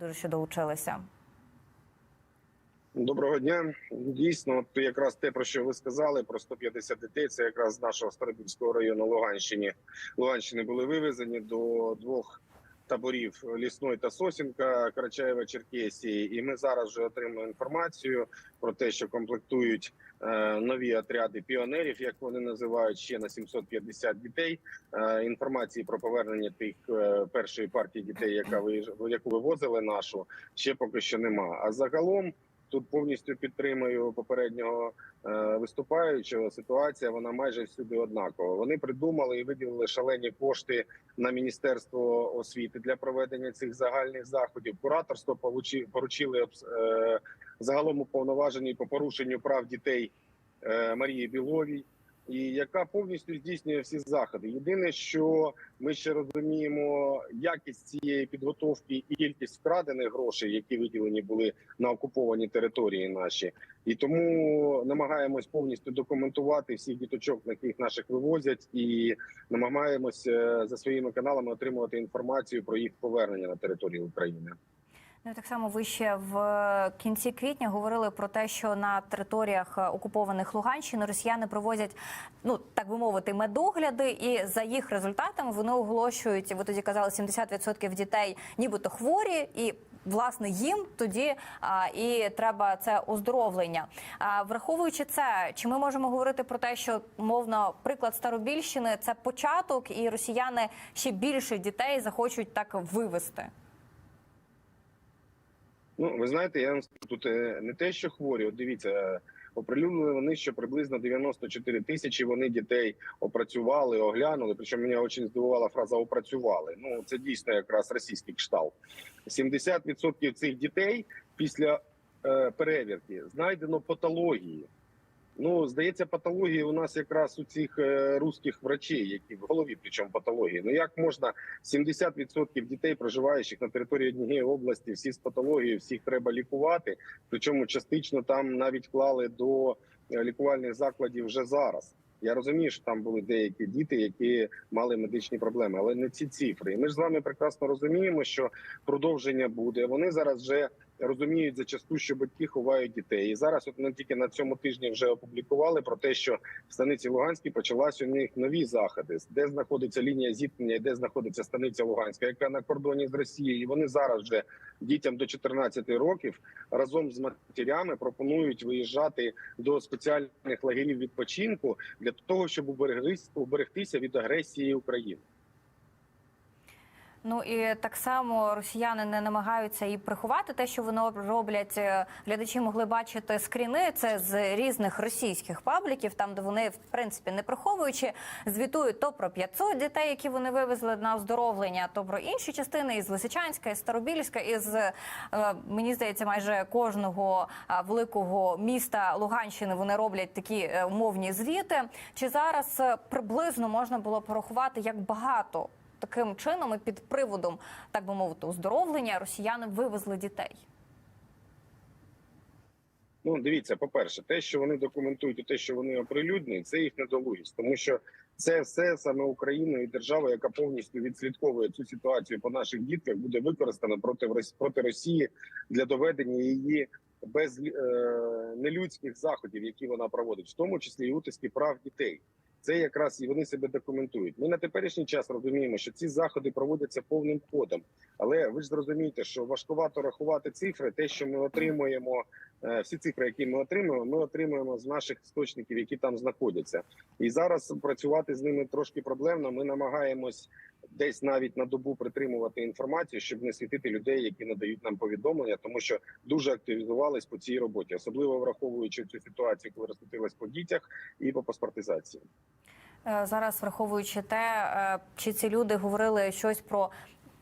Дуже що долучилися. Доброго дня. Дійсно, от якраз те, про що ви сказали, про 150 дітей. Це якраз з нашого Старобільського району Луганщини. Луганщини були вивезені до двох таборів Лісної та Сосінка Карачаєва Черкесії. І ми зараз вже отримуємо інформацію про те, що комплектують е, нові отряди піонерів, як вони називають, ще на 750 дітей. Е, інформації про повернення тих е, першої партії дітей, яка яку вивозили нашу, ще поки що нема. А загалом. Тут повністю підтримую попереднього е, виступаючого. Ситуація вона майже всюди однакова. Вони придумали і виділили шалені кошти на міністерство освіти для проведення цих загальних заходів. Кураторство поручили е, загалом уповноважені по порушенню прав дітей е, Марії Біловій. І яка повністю здійснює всі заходи. Єдине, що ми ще розуміємо якість цієї підготовки і кількість вкрадених грошей, які виділені були на окуповані території наші, і тому намагаємось повністю документувати всіх діточок, на яких наших вивозять, і намагаємось е, за своїми каналами отримувати інформацію про їх повернення на територію України. Ну так само ви ще в кінці квітня говорили про те, що на територіях е, окупованих Луганщини росіяни проводять, ну так би мовити, медогляди, і за їх результатами вони оголошують. Ви тоді казали, 70% дітей, нібито хворі, і власне їм тоді а, і треба це оздоровлення. А враховуючи це, чи ми можемо говорити про те, що мовно приклад Старобільщини це початок, і росіяни ще більше дітей захочуть так вивести? Ну, ви знаєте, я тут е, не те, що хворі. От дивіться, е, оприлюднили вони, що приблизно 94 тисячі вони дітей опрацювали, оглянули. Причому мене дуже здивувала фраза опрацювали. Ну це дійсно якраз російський кшталт. 70% цих дітей після е, перевірки знайдено патології. Ну, здається, патології у нас якраз у цих е, русських врачей, які в голові, причому патології. Ну як можна 70% дітей, проживаючих на території однієї області, всі з патологією, всіх треба лікувати. Причому частично там навіть клали до е, лікувальних закладів вже зараз. Я розумію, що там були деякі діти, які мали медичні проблеми, але не ці цифри. І ми ж з вами прекрасно розуміємо, що продовження буде. Вони зараз вже розуміють зачасту, що батьки ховають дітей. І зараз, от ми тільки на цьому тижні вже опублікували про те, що в станиці Луганській почалась у них нові заходи, де знаходиться лінія зіткнення, і де знаходиться станиця Луганська, яка на кордоні з Росією. І вони зараз вже дітям до 14 років разом з матерями пропонують виїжджати до спеціальних лагерів відпочинку для того, щоб уберегтися від агресії України. Ну і так само росіяни не намагаються і приховати те, що вони роблять. Е, Глядачі могли бачити скріни. Це з різних російських пабліків, там де вони в принципі не приховуючи, звітують то про 500 дітей, які вони вивезли на оздоровлення, то про інші частини із Лисичанська, із Старобільська, із е, мені здається, майже кожного великого міста Луганщини вони роблять такі е, умовні звіти. Чи зараз приблизно можна було порахувати, як багато таким чином і під приводом, так би мовити, оздоровлення росіяни вивезли дітей. Ну, дивіться, по-перше, те, що вони документують, і те, що вони оприлюднюють, це їх недолугість, тому що це все саме Україна і держава, яка повністю відслідковує цю ситуацію по наших дітках, буде використана проти проти Росії для доведення її без е, нелюдських заходів, які вона проводить, в тому числі і утиски прав дітей. Це якраз і вони себе документують. Ми на теперішній час розуміємо, що ці заходи проводяться повним ходом. Але ви ж зрозумієте, що важкувато рахувати цифри. Те, що ми отримуємо, всі цифри, які ми отримуємо, ми отримуємо з наших істочників, які там знаходяться. І зараз працювати з ними трошки проблемно. Ми намагаємось десь навіть на добу притримувати інформацію, щоб не світити людей, які надають нам повідомлення, тому що дуже активізувались по цій роботі, особливо враховуючи цю ситуацію, коли розкотилась по дітях і по паспортизації. Е, Зараз враховуючи те, е, чи ці люди говорили щось про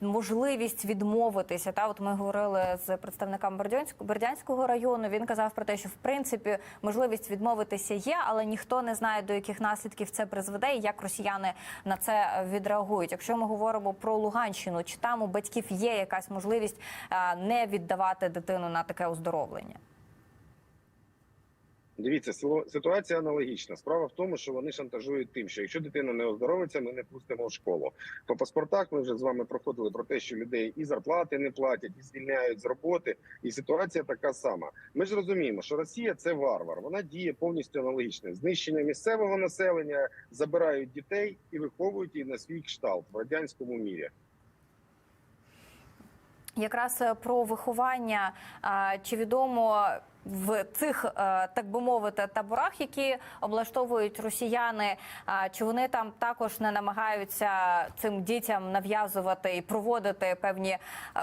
можливість відмовитися. Та от ми говорили з представником Бердянського Бердянського району. Він казав про те, що в принципі можливість відмовитися є, але ніхто не знає до яких наслідків це призведе і як росіяни на це відреагують. Якщо ми говоримо про Луганщину, чи там у батьків є якась можливість е, не віддавати дитину на таке оздоровлення? Дивіться, ситуація аналогічна. Справа в тому, що вони шантажують тим, що якщо дитина не оздоровиться, ми не пустимо в школу. По паспортах ми вже з вами проходили про те, що людей і зарплати не платять, і звільняють з роботи. І ситуація така сама. Ми ж розуміємо, що Росія це варвар. Вона діє повністю аналогічно. Знищення місцевого населення забирають дітей і виховують їх на свій кшталт в радянському мірі. Якраз е, про виховання чи відомо в цих, е, так би мовити, таборах, які облаштовують росіяни, а, чи вони там також не намагаються цим дітям нав'язувати і проводити певні е,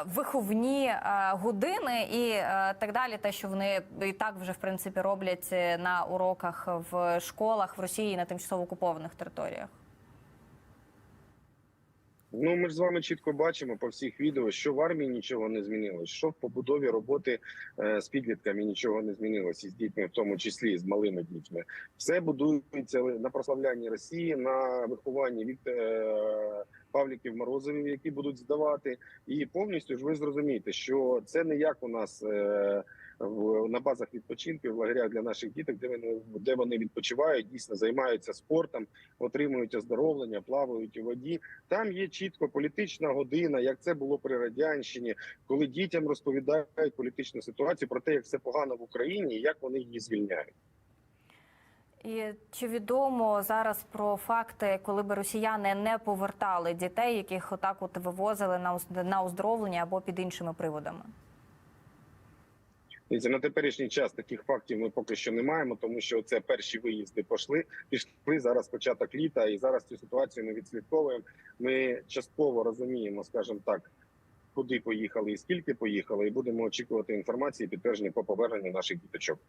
виховні е, години і е, так далі, те, що вони і так вже в принципі роблять е, на уроках в школах в Росії на тимчасово окупованих територіях. Ну, ми ж з вами чітко бачимо по всіх відео, що в армії нічого не змінилось, що в побудові роботи е, з підлітками нічого не змінилось, і з дітьми, в тому числі з малими дітьми. Все будується на прославлянні Росії, на вихованні від е, Павліків Морозовів, які будуть здавати. І повністю ж ви зрозумієте, що це не як у нас. В на базах відпочинку в лагерях для наших діток, де вони де вони відпочивають, дійсно займаються спортом, отримують оздоровлення, плавають у воді. Там є чітко політична година, як це було при радянщині, коли дітям розповідають політичну ситуацію про те, як все погано в Україні і як вони її звільняють. І чи відомо зараз про факти, коли би росіяни не повертали дітей, яких отак от вивозили на оздоровлення або під іншими приводами? На теперішній час таких фактів ми поки що не маємо, тому що це перші виїзди пішли. Пішли зараз початок літа, і зараз цю ситуацію ми відслідковуємо. Ми частково розуміємо, скажімо так, куди поїхали і скільки поїхали, і будемо очікувати інформації підтвердження по поверненню наших діточок.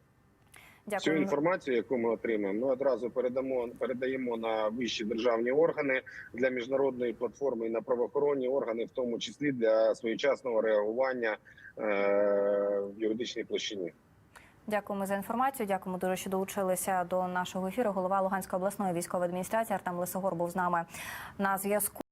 Цю Дякую. інформацію, яку ми отримаємо, ми одразу передамо передаємо на вищі державні органи для міжнародної платформи і на правоохоронні органи, в тому числі для своєчасного реагування е, в юридичній площині. Дякуємо за інформацію. Дякуємо дуже, що долучилися до нашого ефіру. Голова Луганської обласної військової адміністрації Артем Лисогор був з нами на зв'язку.